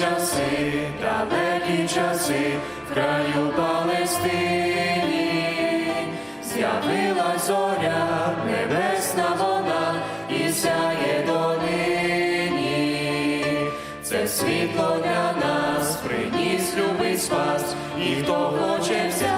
часи, далекі часи, в краю Палестині, з'явилась зоря, небесна вона, і сяє донині. Це світло для нас приніс любий спас, і хто хоче взяти,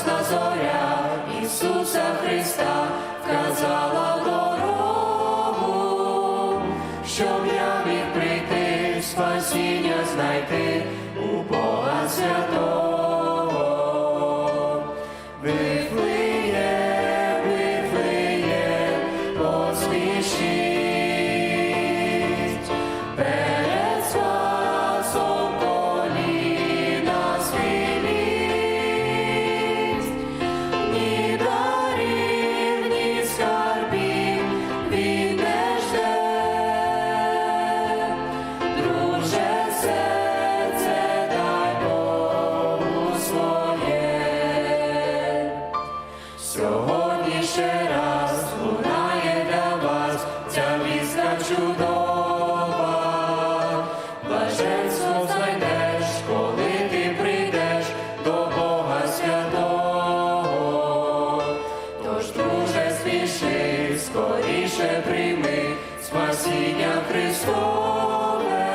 ясна зоря Ісуса Христа вказала дорогу, Сьогодні ще раз лунає для вас ця вістка чудова. Блаженство знайдеш, коли ти прийдеш до Бога святого. Тож, друже, спіши, скоріше прийми спасіння Христове.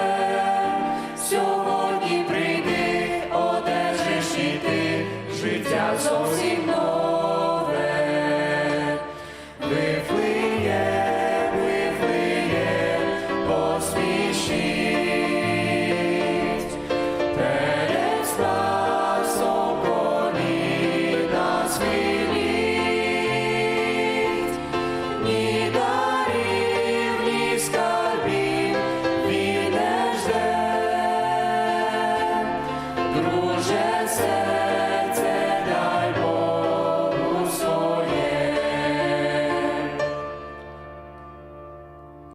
Сьогодні прийди, одержиш і ти життя